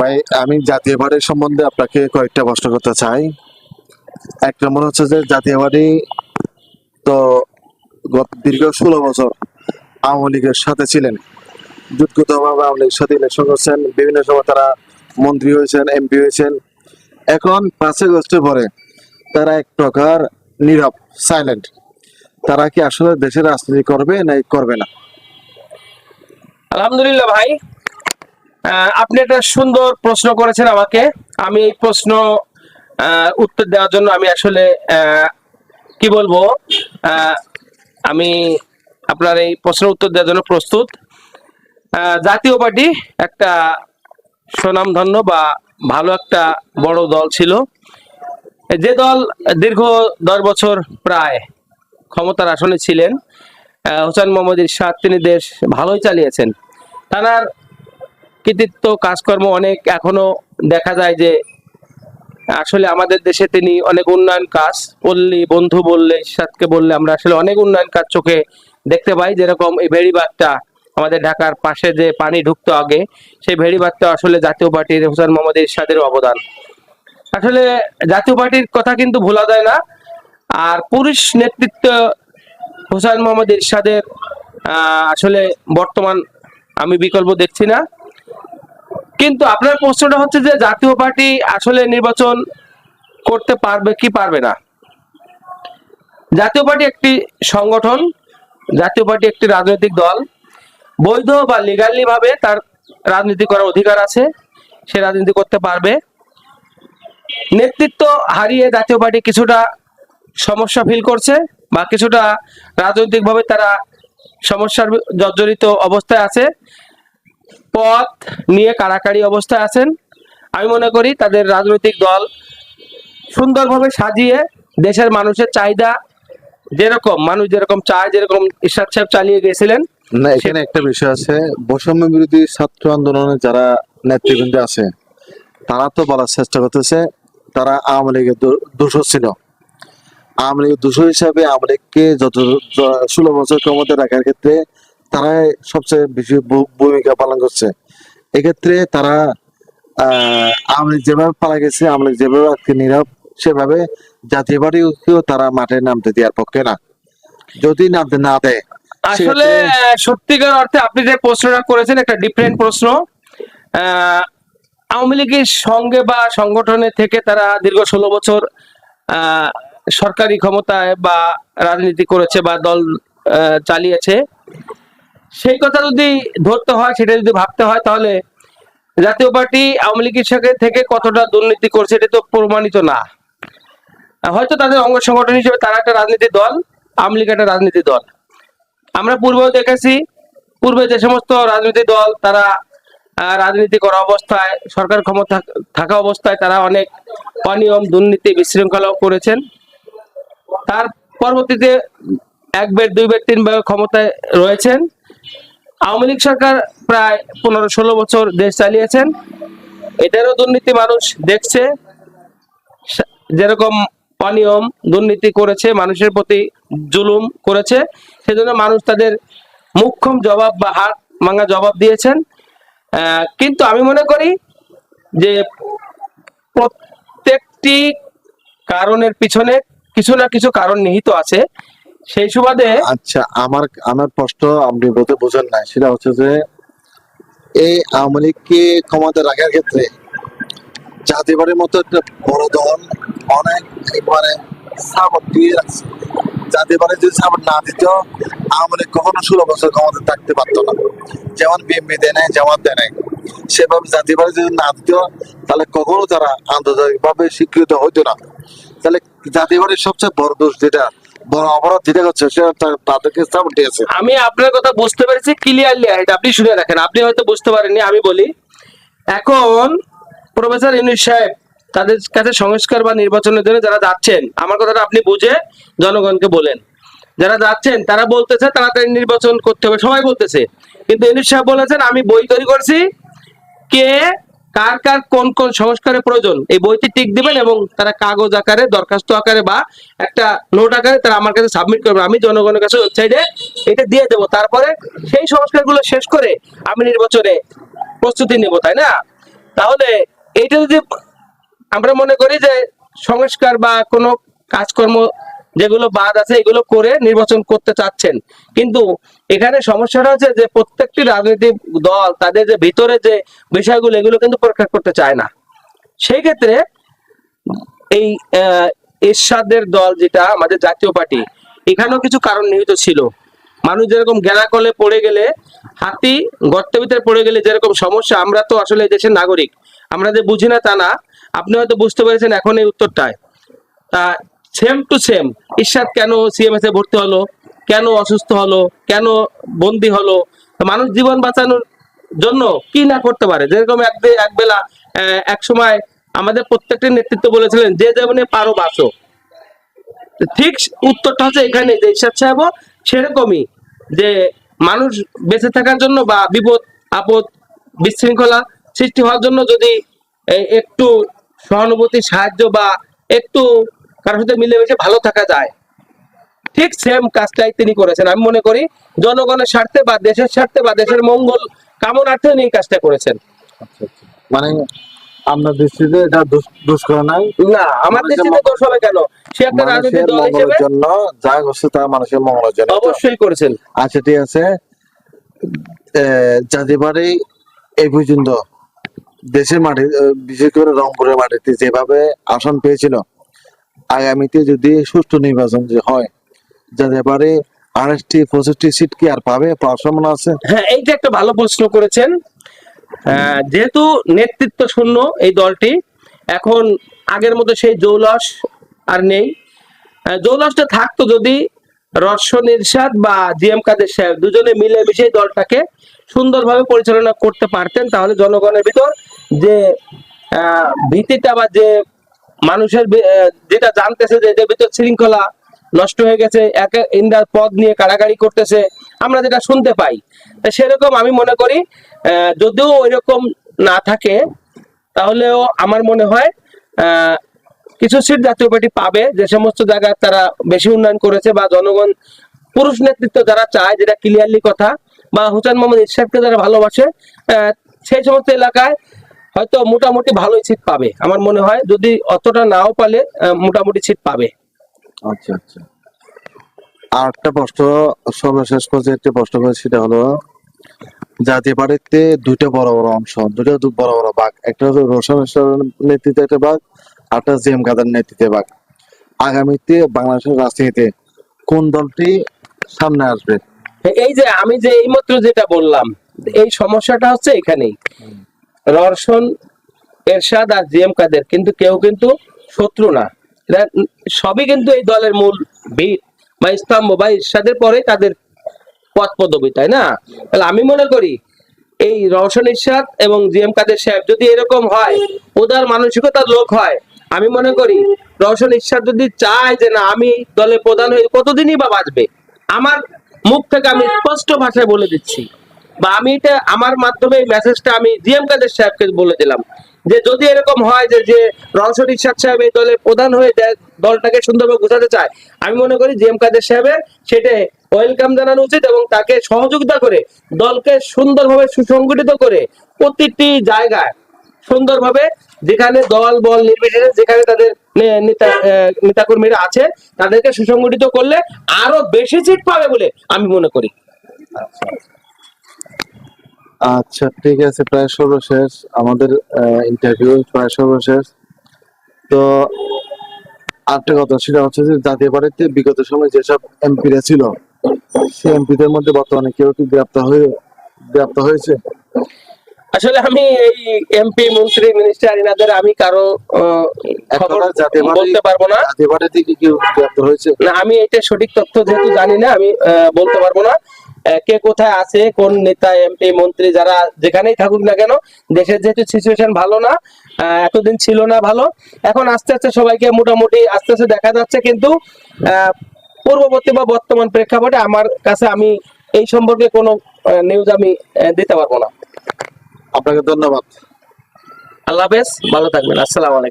ভাই, আমি জাতীয় পার্টির সম্বন্ধে আপনাকে কয়েকটা প্রশ্ন করতে চাই। এক নম্বর হচ্ছে যে জাতীয় তো গত দীর্ঘ ষোলো বছর আওয়ামী লীগের সাথে ছিলেন। যুদ্ধগতভাবে আওয়ামী সাথে ইলেকশন করছেন, বিভিন্ন সময় তারা মন্ত্রী হয়েছেন, এমপি হয়েছেন। এখন পাঁচই আগস্টের পরে তারা এক প্রকার নীরব সাইলেন্ট তারা কি আসলে দেশের রাজনীতি করবে না করবে না? আলহামদুলিল্লাহ ভাই আপনি একটা সুন্দর প্রশ্ন করেছেন আমাকে। আমি এই প্রশ্ন উত্তর দেওয়ার জন্য আমি আসলে কি বলব আমি আপনার এই প্রশ্নের উত্তর দেওয়ার জন্য প্রস্তুত। জাতীয় পার্টি একটা সুনামধন্য বা ভালো একটা বড় দল ছিল। যে দল দীর্ঘ দশ বছর প্রায় ক্ষমতার আসনে ছিলেন হোসেন মোহাম্মদ ইরশাদ, তিনি দেশ ভালোই চালিয়েছেন। তার কৃতিত্ব, কাজকর্ম অনেক এখনও দেখা যায় যে আসলে আমাদের দেশে তিনি অনেক উন্নয়ন কাজ পল্লী বন্ধু বললে, ইরশাদকে বললে, আমরা আসলে অনেক উন্নয়ন কাজ চোখে দেখতে পাই। যেরকম এই ভেড়িবাগটা আমাদের ঢাকার পাশে যে পানি ঢুকতো আগে, সেই ভেড়িবাগটা আসলে জাতীয় পার্টির হোসেন মোহাম্মদ ইরশাদের অবদান। আসলে জাতীয় পার্টির কথা কিন্তু ভোলা যায় না। আর পুরুষ নেতৃত্ব হোসেন মোহাম্মদ ইরশাদের আসলে বর্তমান আমি বিকল্প দেখছি না। কিন্তু আপনার প্রশ্নটা হচ্ছে যে জাতীয় পার্টি আসলে নির্বাচন করতে পারবে কি পারবে না? জাতীয় পার্টি একটি সংগঠন, জাতীয় পার্টি একটি রাজনৈতিক দল। বৈধ বা লিগালি ভাবে তার রাজনীতি করার অধিকার আছে, সে রাজনীতি করতে পারবে। নেতৃত্ব হারিয়ে জাতীয় পার্টি কিছুটা সমস্যা ফিল করছে বা কিছুটা রাজনৈতিকভাবে তারা সমস্যার জর্জরিত অবস্থায় আছে। পথ নিয়ে কারাকারি অবস্থায় আছেন। আমি মনে করি তাদের রাজনৈতিক দল সুন্দরভাবে সাজিয়ে দেশের মানুষের চাহিদা যেরকম, মানুষ যেরকম চায়, যেরকম ইরশাদ সাহেব চালিয়ে গেছিলেন। না, এখানে একটা বিষয় আছে। বৈষম্য বিরোধী ছাত্র আন্দোলনে যারা নেতৃবৃন্দ আছে, তারা তো বলার চেষ্টা করতেছে, তারা আওয়ামী লীগের দো- দোষর ছিল। আওয়ামী লীগের দোষর হিসাবে আওয়ামী লীগকে যত ষোলো বছর ক্ষমতা রাখার ক্ষেত্রে তারাই সবচেয়ে বেশি ভূমিকা পালন করছে। এক্ষেত্রে তারা আহ আওয়ামী লীগ যেভাবে পালা গেছে আওয়ামী লীগ যেভাবে আজকে নীরব সেভাবে জাতীয় পার্টিকেও তারা মাঠে নামতে দেওয়ার পক্ষে না। যদি নামতে না দেয় আসলে সত্যিকার অর্থে আপনি যে প্রশ্নটা করেছেন একটা ডিফারেন্ট প্রশ্ন। আহ, আওয়ামী লীগের সঙ্গে বা সংগঠনে থেকে তারা দীর্ঘ ষোলো বছর আহ, সরকারি ক্ষমতায় বা রাজনীতি করেছে বা দল চালিয়েছে। সেই কথা যদি ধরতে হয়, সেটা যদি ভাবতে হয়, তাহলে জাতীয় পার্টি আওয়ামী লীগের সঙ্গে থেকে কতটা দুর্নীতি করছে, এটা তো প্রমাণিত না। হয়তো তাদের অঙ্গ সংগঠন হিসেবে তারা একটা রাজনীতি দল, আওয়ামী লীগ একটা রাজনীতি দল। আমরা পূর্বেও দেখেছি, পূর্বে যে সমস্ত রাজনৈতিক দল, তারা রাজনীতি করা অবস্থায়, সরকার ক্ষমতা থাকা অবস্থায় তারা অনেক অনিয়ম, দুর্নীতি, বিশৃঙ্খলাও করেছেন। তার পরবর্তীতে এক বের দুই বের তিন ক্ষমতায় রয়েছেন। আওয়ামী লীগ সরকার প্রায় পনেরো ষোলো বছর দেশ চালিয়েছেন। এটারও দুর্নীতি মানুষ দেখছে। যেরকম অনিয়ম, দুর্নীতি করেছে, মানুষের প্রতি জুলুম করেছে, সেজন্য মানুষ তাদের মুখ্যম জবাব বা হাত ভাঙা জবাব দিয়েছেন। কিন্তু আমি মনে করি যে প্রত্যেকটি কারণের পিছনে কিছু না কিছু কারণ নিহিত আছে। সেই সুবাদে আচ্ছা আমার আমার প্রশ্ন আপনি বলতে বোঝেন না সেটা হচ্ছে যে এই আওয়ামী লীগকে ক্ষমতা রাখার ক্ষেত্রে জাতীয়বাড়ির মতো একটা বড় দল অনেক একবারে সাপোর্ট দিয়ে রাখছে। যদি সাপোর্ট না দিত, আওয়ামী লীগ কখনো ষোলো বছর ক্ষমতা থাকতে পারতো না। যেমন বিএমপি দেয় নাই, জামাত দেয় নাই। সেভাবে যদি না দিত, তাহলে কখনো তারা আন্তর্জাতিকভাবে স্বীকৃত হইতো না। তাহলে জাতীয়বাড়ির সবচেয়ে বড় দোষ যেটা বড় অপরাধ যেটা করছে তাদেরকে সাপোর্ট আমি আপনার কথা বুঝতে পেরেছি ক্লিয়ারলি এটা আপনি শুনে রাখেন। আপনি হয়তো বুঝতে পারেননি, আমি বলি। এখন প্রফেসর ইউনুস সাহেব, তাদের কাছে সংস্কার বা নির্বাচনের জন্য যারা যাচ্ছেন, আমার কথাটা আপনি বুঝে জনগণকে বলেন। যারা যাচ্ছেন, তারা বলতেছে তাড়াতাড়ি নির্বাচন করতে হবে, সবাই বলতেছে। কিন্তু ইউনুস সাহেব বলেছেন, আমি বই তৈরি করছি। কে কার কার কোন কোন সংস্কারের প্রয়োজন? এই বইটি টিক দিবেন এবং তারা কাগজ আকারে, দরখাস্ত আকারে বা একটা নোট আকারে তারা আমার কাছে সাবমিট করবে আমি জনগণের কাছে ওয়েবসাইটে এটা দিয়ে দেবো। তারপরে সেই সংস্কারগুলো শেষ করে আমি নির্বাচনে প্রস্তুতি নেব, তাই না? তাহলে এইটা যদি আমরা মনে করি যে সংস্কার বা কোনো কাজকর্ম যেগুলো বাদ আছে, এগুলো করে নির্বাচন করতে চাচ্ছেন। কিন্তু এখানে সমস্যাটা হচ্ছে যে প্রত্যেকটি রাজনৈতিক দল, তাদের যে ভিতরে যে বিষয়গুলো, এগুলো কিন্তু পরীক্ষা করতে চায় না। সেই ক্ষেত্রে এই এরশাদের দল যেটা, আমাদের জাতীয় পার্টি, এখানেও কিছু কারণ নিহিত ছিল। মানুষ যেরকম গেলা কলে পড়ে গেলে, হাতি গর্তের ভিতরে পড়ে গেলে যেরকম সমস্যা, আমরা তো আসলে দেশের নাগরিক। আমরা যে বুঝি না তা না, আপনি হয়তো বুঝতে পেরেছেন এখন এই উত্তরটায়। তা সেম টু সেম ঈশ্বাদ কেন সিএমএস এ ভর্তি হলো? কেন অসুস্থ হলো? কেন বন্দি হলো? মানুষ জীবন বাঁচানোর জন্য কি না করতে পারে? যেরকম এক এক বেলা এক সময় আমাদের প্রত্যেকটি নেতৃত্ব বলেছিলেন, যে যেমন পারো বাঁচো। ঠিক উত্তরটা হচ্ছে এখানে যে ঈশ্বর সাহেব সেরকমই, যে মানুষ বেঁচে থাকার জন্য বা বিপদ, আপদ, বিশৃঙ্খলা সৃষ্টি হওয়ার জন্য যদি একটু সহানুভূতি সাহায্য বা একটু কারোর সাথে মিলেমিশে ভালো থাকা যায়। ঠিক সেম কাজটাই তিনি করেছেন। আমি মনে করি জনগণের স্বার্থে বা দেশের স্বার্থে বা দেশের মঙ্গল কামনার্থে উনি এই কাজটা করেছেন। আচ্ছা আচ্ছা। মানে আপনার দৃষ্টিতে এটা দুষ- দুষ্কর নাই? না আমার দৃষ্টিতে দোষ হবে কেন? সে একটা রাজনৈতিক দল হিসেবে জন্য যা করছে তা মানুষের মঙ্গলের জন্য অবশ্যই করেছেন। আচ্ছা ঠিক আছে। জাতিবাড়ি এই পর্যন্ত দেশের মাটি বিশেষ করে রংপুরের মাটিতে যেভাবে আসন পেয়েছিল আগামীতে যদি সুষ্ঠু নির্বাচন যে হয় জাতিবাড়ি আড়াইশটি, পঁচিশটি সিট কি আর পাবে? পাওয়ার সম্ভাবনা আছে? হ্যাঁ এইটা একটা ভালো প্রশ্ন করেছেন। যেহেতু নেতৃত্ব শূন্য এই দলটি, এখন আগের মতো সেই জৌলস আর নেই। জৌলসটা থাকতো যদি রর্ষণ ইরশাদ বা জি এম কাদের সাহেব দুজনে মিলে মিশে দলটাকে সুন্দরভাবে পরিচালনা করতে পারতেন, তাহলে জনগণের ভিতর যে ভীতিটা বা যে মানুষের যেটা জানতেছে যে ভিতর শৃঙ্খলা নষ্ট হয়ে গেছে, এক ইন্দার পদ নিয়ে কাড়াকাড়ি করতেছে, আমরা যেটা শুনতে পাই। সেরকম আমি মনে করি যদিও ওইরকম না থাকে, তাহলেও আমার মনে হয় কিছু সিট জাতীয় পার্টি পাবে, যে সমস্ত জায়গায় তারা বেশি উন্নয়ন করেছে বা জনগণ, পুরুষ নেতৃত্ব যারা চায়, যেটা ক্লিয়ারলি কথা, বা হুসেন মোহাম্মদ ইরশাদকে যারা ভালোবাসে সেই সমস্ত এলাকায় হয়তো মোটামুটি ভালোই ছিট পাবে। আমার মনে হয় যদি অতটা নাও পালে মোটামুটি ছিট পাবে। আচ্ছা আচ্ছা। আর একটা প্রশ্ন সর্বশেষ পর্যায়ে একটা প্রশ্ন করে সেটা হলো জাতীয় পার্টিতে দুইটা বড় বড় অংশ দুটো বড় বড় ভাগ একটা হচ্ছে রোশন নেতৃত্বে একটা ভাগ আর একটা জিএম কাদের নেতৃত্বে ভাগ আগামীতে বাংলাদেশের রাজনীতিতে কোন দলটি সামনে আসবে? এই যে আমি যে এইমাত্র যেটা বললাম এই সমস্যাটা হচ্ছে এখানেই। রর্ষণ, এরশাদ আর জিএম কাদের। কিন্তু কেউ কিন্তু শত্রু না। সবই কিন্তু এই দলের মূল ভিত বা স্তম্ভ, বা ইরশাদের পরে তাদের পথ পদবি, তাই না? তাহলে আমি মনে করি, এই রওশন ইরশাদ এবং জিএম কাদের সাহেব যদি এরকম হয়, উদার মানসিকতার লোক হয়, আমি মনে করি রওশন ইরশাদ যদি চায় যে না, আমি দলের প্রধান হয়ে কতদিনই বা বাঁচবে, আমার মুখ থেকে আমি স্পষ্ট ভাষায় বলে দিচ্ছি। বা আমি এটা আমার মাধ্যমে মেসেজটা আমি জিএম কাদের সাহেবকে বলে দিলাম। যে যদি এরকম হয় যে যে রওশন ইরশাদ সাহেব এই দলের প্রধান হয়ে দলটাকে সুন্দরভাবে গোছাতে চায়, আমি মনে করি জিএম কাদের সাহেবের সেটা ওয়েলকাম জানানো উচিত এবং তাকে সহযোগিতা করে দলকে সুন্দরভাবে সুসংগঠিত করে প্রতিটি জায়গায় সুন্দরভাবে যেখানে দল, বল নির্বিশেষে, যেখানে তাদের নেতা নেতাকর্মীরা আছে, তাদেরকে সুসংগঠিত করলে আরও বেশি সিট পাবে বলে আমি মনে করি। আচ্ছা ঠিক আছে প্রায় সর্বশেষ। আমাদের ইন্টারভিউ প্রায় সর্বশেষ। তো আরেকটা কথা সেটা হচ্ছে যে জাতীয় পার্টিতে বিগত সময় যেসব এমপিরা ছিল সেই এমপিদের মধ্যে বর্তমানে কেউ কি গ্রেপ্তার হয়ে গ্রেপ্তার হয়েছে? আসলে আমি এই এমপি মন্ত্রী মিনিস্টার এনাদের আমি কারও খবর বলতে পারব না। জাতীয় পার্টিতে কি কেউ গ্রেপ্তার হয়েছে? না আমি এটা সঠিক তথ্য যেহেতু জানি না আমি বলতে পারব না। কে কোথায় আছে কোন নেতা এমপি মন্ত্রী যারা যেখানেই থাকুক না কেন দেশের যেহেতু সিচুয়েশন ভালো না এতদিন ছিল না ভালো এখন আস্তে আস্তে সবাইকে মোটামুটি আস্তে আস্তে দেখা যাচ্ছে কিন্তু আহ, পূর্ববর্তী বা বর্তমান প্রেক্ষাপটে আমার কাছে আমি এই সম্পর্কে কোনো নিউজ আমি দিতে পারব না। আপনাকে ধন্যবাদ। আল্লাহ হাফেজ ভালো থাকবেন আসসালামু আলাইকুম।